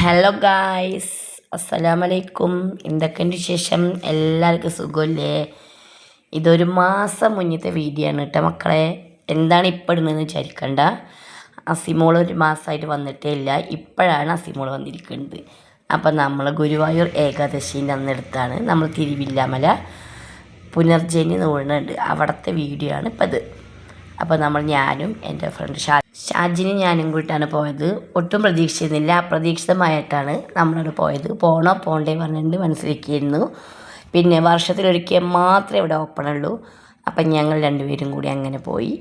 Hello guys അസ്സലാമലൈക്കും എന്തൊക്കെയുണ്ട് വിശേഷം? എല്ലാവർക്കും സുഖമല്ലേ ഇതൊരു മാസം മുന്നത്തെ വീഡിയോ ആണ് കേട്ടോ മക്കളെ. എന്താണ് ഇപ്പോൾ ഇടുന്നതെന്ന് വിചാരിക്കണ്ട. അസിമോൾ ഒരു മാസമായിട്ട് വന്നിട്ടേ ഇല്ല. ഇപ്പോഴാണ് അസിമോൾ വന്നിരിക്കുന്നത്. അപ്പം നമ്മൾ ഗുരുവായൂർ ഏകാദശീന്റെ അന്നെടുത്താണ് നമ്മൾ തിരുവില്ലാമല പുനർജനി നോളുന്നുണ്ട് അവിടുത്തെ വീഡിയോ ആണ് ഇപ്പം അത് അപ്പോൾ നമ്മൾ ഞാനും എന്റെ ഫ്രണ്ട് ഷാ ഷാജിനും ഞാനും കൂട്ടാണ് പോയത്. ഒട്ടും പ്രതീക്ഷിച്ചിരുന്നില്ല. അപ്രതീക്ഷിതമായിട്ടാണ് നമ്മളവിടെ പോയത്. പോണോ പോണ്ടേ പറഞ്ഞിട്ട് മനസ്സിലാക്കിയിരുന്നു. പിന്നെ വർഷത്തിലൊരിക്കൽ മാത്രമേ ഇവിടെ ഓപ്പൺ ഉള്ളൂ. അപ്പം ഞങ്ങൾ രണ്ടുപേരും കൂടി അങ്ങനെ പോയി.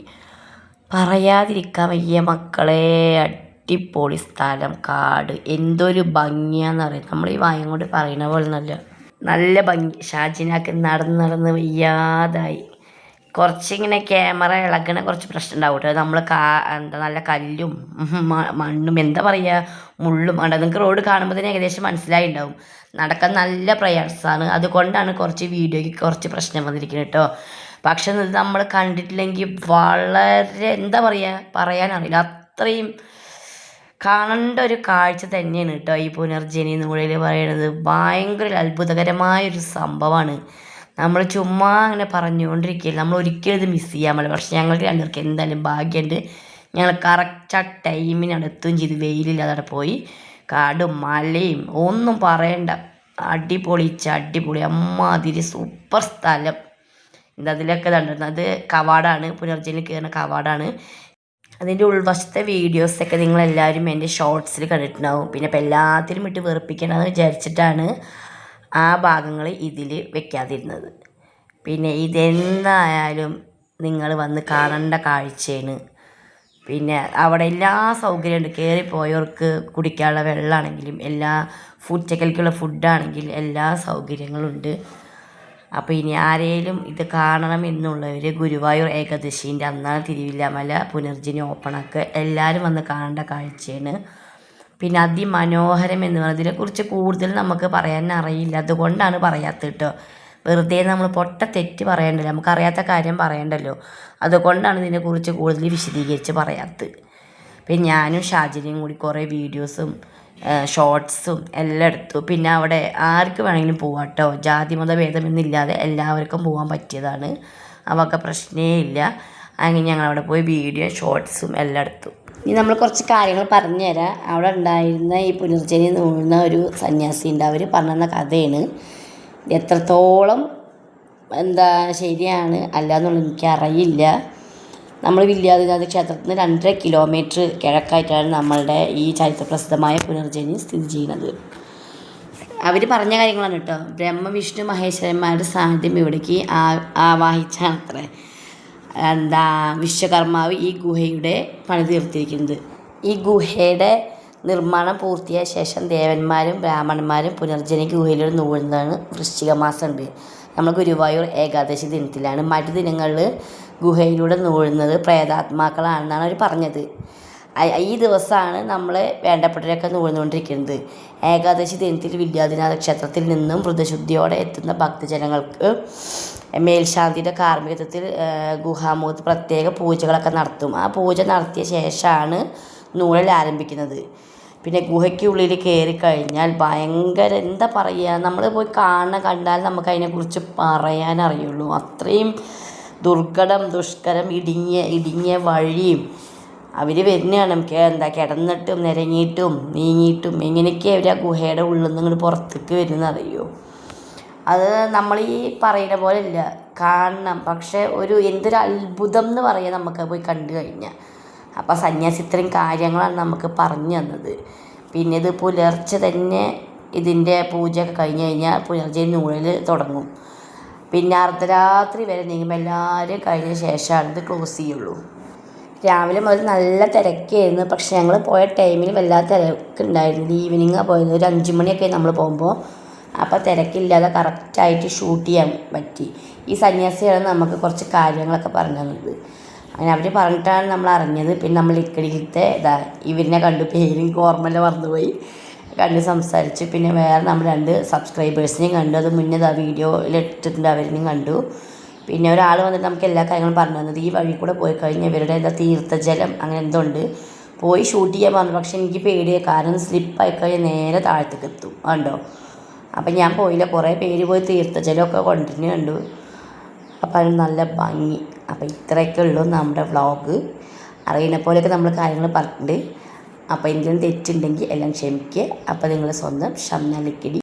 പറയാതിരിക്കാൻ വയ്യ മക്കളെ. അടിപൊളി സ്ഥലം കാട്. എന്തൊരു ഭംഗിയാന്ന് പറയും നമ്മൾ ഈ വായം കൊണ്ട് പറയുന്ന പോലെ നല്ല നല്ല ഭംഗി. ഷാജിനാക്ക് നടന്ന് നടന്ന് വയ്യാതായി. കുറച്ചിങ്ങനെ ക്യാമറ ഇളകണ കുറച്ച് പ്രശ്നം ഉണ്ടാവും കേട്ടോ. നമ്മൾ കാ എന്താ നല്ല കല്ലും മണ്ണും എന്താ പറയുക മുള്ളും ഉണ്ട് നിങ്ങൾക്ക് റോഡ് കാണുമ്പോൾ തന്നെ ഏകദേശം മനസ്സിലായി ഉണ്ടാവും നടക്കാൻ നല്ല പ്രയാസമാണ് അതുകൊണ്ടാണ് കുറച്ച് വീഡിയോയ്ക്ക് കുറച്ച് പ്രശ്നം വന്നിരിക്കുന്നത് കേട്ടോ. പക്ഷെ ഇത് നമ്മൾ കണ്ടിട്ടില്ലെങ്കിൽ വളരെ എന്താ പറയുക പറയാനറിയില്ല. അത്രയും കാണേണ്ട ഒരു കാഴ്ച തന്നെയാണ് കേട്ടോ ഈ പുനർജനി നൂലിൽ പറയുന്നത് ഭയങ്കര ഒരു അത്ഭുതകരമായൊരു സംഭവമാണ് നമ്മൾ ചുമ്മാ അങ്ങനെ പറഞ്ഞുകൊണ്ടിരിക്കില്ല നമ്മൾ ഒരിക്കലും ഇത് മിസ് ചെയ്യാൻ പാടില്ല. പക്ഷെ ഞങ്ങൾക്ക് രണ്ടുപേർക്ക് എന്തായാലും ഭാഗ്യമുണ്ട് ഞങ്ങൾ കറക്റ്റ് ആ ടൈമിന് എത്തുകയും ചെയ്ത്. വെയിലില്ലാതെ പോയി. കാടും മലയും ഒന്നും പറയണ്ട. അടിപൊളിച്ച അടിപൊളി. അമ്മാതിരി സൂപ്പർ സ്ഥലം. അതിലൊക്കെ കണ്ടിരുന്നത് അത് കവാടാണ്. പുനർജനിൽ കയറുന്ന കവാടാണ്. അതിന്റെ ഉൾവശത്തെ വീഡിയോസൊക്കെ നിങ്ങളെല്ലാവരും എന്റെ ഷോർട്സിൽ കണ്ടിട്ടുണ്ടാവും. പിന്നെ ഇപ്പം എല്ലാത്തിലും ഇട്ട് വെറുപ്പിക്കണമെന്ന് വിചാരിച്ചിട്ടാണ് ആ ഭാഗങ്ങൾ ഇതിൽ വെക്കാതിരുന്നത്. പിന്നെ ഇതെന്തായാലും നിങ്ങൾ വന്ന് കാണേണ്ട കാഴ്ചയാണ്. പിന്നെ അവിടെ എല്ലാ സൗകര്യമുണ്ട്. കയറിപ്പോയവർക്ക് കുടിക്കാനുള്ള വെള്ളമാണെങ്കിലും എല്ലാ ഫുഡ് ചെക്കലിക്കുള്ള ഫുഡാണെങ്കിലും എല്ലാ സൗകര്യങ്ങളുണ്ട്. അപ്പോൾ ഇനി ആരെയും ഇത് കാണണം എന്നുള്ളവർ ഗുരുവായൂർ ഏകാദശീന്റെ അന്നാണ് തിരുവില്ലാമല പുനർജനി ഓപ്പണൊക്കെ എല്ലാവരും വന്ന് കാണേണ്ട കാഴ്ചയാണ്. പിന്നെ അതിമനോഹരം എന്ന് പറയുന്നത് ഇതിനെക്കുറിച്ച് കൂടുതൽ നമുക്ക് പറയാൻ അറിയില്ല. അതുകൊണ്ടാണ് പറയാത്തത് കേട്ടോ. വെറുതെ നമ്മൾ പൊട്ട തെറ്റ് പറയണ്ടല്ലോ. നമുക്കറിയാത്ത കാര്യം പറയണ്ടല്ലോ. അതുകൊണ്ടാണ് ഇതിനെക്കുറിച്ച് കൂടുതൽ വിശദീകരിച്ച് പറയാത്തത്. പിന്നെ ഞാനും ഷാജിനെയും കൂടി കുറേ വീഡിയോസും ഷോർട്സും എല്ലാം എടുത്തു. പിന്നെ അവിടെ ആർക്ക് വേണമെങ്കിലും പോവാം കേട്ടോ. ജാതി മത ഭേദമെന്നില്ലാതെ എല്ലാവർക്കും പോകാൻ പറ്റിയതാണ്. അവർക്ക് പ്രശ്നമേ ഇല്ല. അങ്ങനെ ഞങ്ങൾ അവിടെ പോയി വീഡിയോ ഷോർട്സും എല്ലാം എടുത്തു. ഇനി നമ്മൾ കുറച്ച് കാര്യങ്ങൾ പറഞ്ഞു തരാം അവിടെ ഉണ്ടായിരുന്ന ഈ പുനർജനി നൂഴുന്ന ഒരു സന്യാസി ഉണ്ട്. അവർ പറഞ്ഞ കഥയാണ്. എത്രത്തോളം എന്താ ശരിയാണ് അല്ല എന്നുള്ളത് എനിക്കറിയില്ല. നമ്മൾ വില്യാദിനാഥ് ക്ഷേത്രത്തിൽ നിന്ന് രണ്ടര കിലോമീറ്റർ കിഴക്കായിട്ടാണ് നമ്മളുടെ ഈ ചരിത്രപ്രസിദ്ധമായ പുനർജനി സ്ഥിതി ചെയ്യുന്നത്. അവർ പറഞ്ഞ കാര്യങ്ങളാണ് കേട്ടോ. ബ്രഹ്മവിഷ്ണു മഹേശ്വരന്മാരുടെ സാന്നിധ്യം ഇവിടേക്ക് ആവാഹിച്ചാണ് അത്രേ എന്താ വിശ്വകർമാവ് ഈ ഗുഹയുടെ പണി തീർത്തിരിക്കുന്നത്. ഈ ഗുഹയുടെ നിർമ്മാണം പൂർത്തിയായ ശേഷം ദേവന്മാരും ബ്രാഹ്മണന്മാരും പുനർജനി ഗുഹയിലൂടെ നൂഴുന്നതാണ് വൃശ്ചിക ഉണ്ട്. നമ്മൾ ഗുരുവായൂർ ഏകാദശി ദിനത്തിലാണ്. മറ്റു ദിനങ്ങളിൽ ഗുഹയിലൂടെ നൂഴുന്നത് പ്രേതാത്മാക്കളാണെന്നാണ് അവർ പറഞ്ഞത്. ഈ ദിവസമാണ് നമ്മൾ വേണ്ടപ്പെട്ടവരൊക്കെ നൂഴ്ന്നുകൊണ്ടിരിക്കുന്നത് ഏകാദശി ദിനത്തിൽ വിദ്യാധിനാഥ ക്ഷേത്രത്തിൽ നിന്നും വൃദ്ധശുദ്ധിയോടെ എത്തുന്ന ഭക്തജനങ്ങൾക്ക് മേൽശാന്തിയുടെ കാർമ്മികത്വത്തിൽ ഗുഹാമുഖത്ത് പ്രത്യേക പൂജകളൊക്കെ നടത്തും. ആ പൂജ നടത്തിയ ശേഷമാണ് നൂഴൽ ആരംഭിക്കുന്നത്. പിന്നെ ഗുഹയ്ക്കുള്ളിൽ കയറി കഴിഞ്ഞാൽ ഭയങ്കര എന്താ പറയുക നമ്മൾ പോയി കാണുന്ന കണ്ടാൽ നമുക്ക് അതിനെക്കുറിച്ച് പറയാൻ അറിയുള്ളൂ. അത്രയും ദുർഘടം ദുഷ്കരം ഇടിഞ്ഞ ഇടിഞ്ഞ വഴിയും അവർ വരുന്നതാണ്. നമുക്ക് എന്താ കിടന്നിട്ടും നിരങ്ങിയിട്ടും നീങ്ങിയിട്ടും എങ്ങനെയൊക്കെ അവർ ആ ഗുഹയുടെ ഉള്ളിൽ നിന്ന് ഇങ്ങോട്ട് പുറത്തേക്ക് വരുന്നത് അറിയോ? അത് നമ്മൾ ഈ പറയുന്ന പോലെ ഇല്ല. കാണണം പക്ഷെ ഒരു എന്തൊരു അത്ഭുതം എന്ന് പറയാം നമുക്ക് പോയി കണ്ടു കഴിഞ്ഞാൽ. അപ്പോൾ സന്യാസി ഇത്രയും കാര്യങ്ങളാണ് നമുക്ക് പറഞ്ഞു തന്നത്. പിന്നെ ഇത് പുലർച്ചെ തന്നെ ഇതിന്റെ പൂജയൊക്കെ കഴിഞ്ഞ് കഴിഞ്ഞാൽ പുലർച്ചെ നൂലിൽ തുടങ്ങും. പിന്നെ അർദ്ധരാത്രി വരെ നീങ്ങുമ്പോൾ എല്ലാവരും കഴിഞ്ഞ ശേഷമാണ് ഇത് ക്ലോസ് ചെയ്യുള്ളൂ. രാവിലെ മുതൽ നല്ല തിരക്കായിരുന്നു. പക്ഷെ ഞങ്ങൾ പോയ ടൈമിൽ വല്ലാത്ത തിരക്കുണ്ടായിരുന്നു. ഈവനിങ്ങാണ് പോയത്. ഒരു അഞ്ച് മണിയൊക്കെ നമ്മൾ പോകുമ്പോൾ അപ്പോൾ തിരക്കില്ലാതെ കറക്റ്റായിട്ട് ഷൂട്ട് ചെയ്യാൻ പറ്റി. ഈ സന്യാസിയാണ് നമുക്ക് കുറച്ച് കാര്യങ്ങളൊക്കെ പറഞ്ഞു തന്നത്. അങ്ങനെ അവർ പറഞ്ഞിട്ടാണ് നമ്മൾ അറിഞ്ഞത്. പിന്നെ നമ്മൾ ഇക്കടിയിലത്തെ ഇതാ ഇവരിനെ കണ്ടു പേരും എനിക്ക് ഓർമ്മയില്ല മറന്നുപോയി. കണ്ട് സംസാരിച്ചു. പിന്നെ വേറെ നമ്മൾ രണ്ട് സബ്സ്ക്രൈബേഴ്സിനെയും കണ്ടു. അത് മുന്നേ ഇതാ വീഡിയോയിൽ ഇട്ടിട്ടുണ്ട്. അവരിനെയും കണ്ടു. പിന്നെ ഒരാൾ വന്നിട്ട് നമുക്ക് എല്ലാ കാര്യങ്ങളും പറഞ്ഞു തന്നത്. ഈ വഴി കൂടെ പോയി കഴിഞ്ഞാൽ ഇവരുടെ എന്താ തീർത്ഥജലം അങ്ങനെ എന്തോ ഉണ്ട്. പോയി ഷൂട്ട് ചെയ്യാൻ പറഞ്ഞു. പക്ഷെ എനിക്ക് പേടിയായി. കാരണം സ്ലിപ്പായി കഴിഞ്ഞാൽ നേരെ താഴത്തേക്ക് എത്തും. കണ്ടോ? അപ്പം ഞാൻ പോയില്ല. കുറേ പേര് പോയി തീർത്ഥജലമൊക്കെ കൊണ്ടിരുന്നു കണ്ടു. അപ്പം അതിന് നല്ല ഭംഗി. അപ്പം ഇത്രയൊക്കെ ഉള്ളൂ നമ്മുടെ വ്ളോഗ് അറിയുന്ന പോലെയൊക്കെ നമ്മൾ കാര്യങ്ങൾ പറഞ്ഞിട്ടുണ്ട്. അപ്പോൾ എന്തെങ്കിലും തെറ്റുണ്ടെങ്കിൽ എല്ലാം ക്ഷമിക്കുക. അപ്പോൾ നിങ്ങൾ സ്വന്തം ഷംന ലിക്കിടി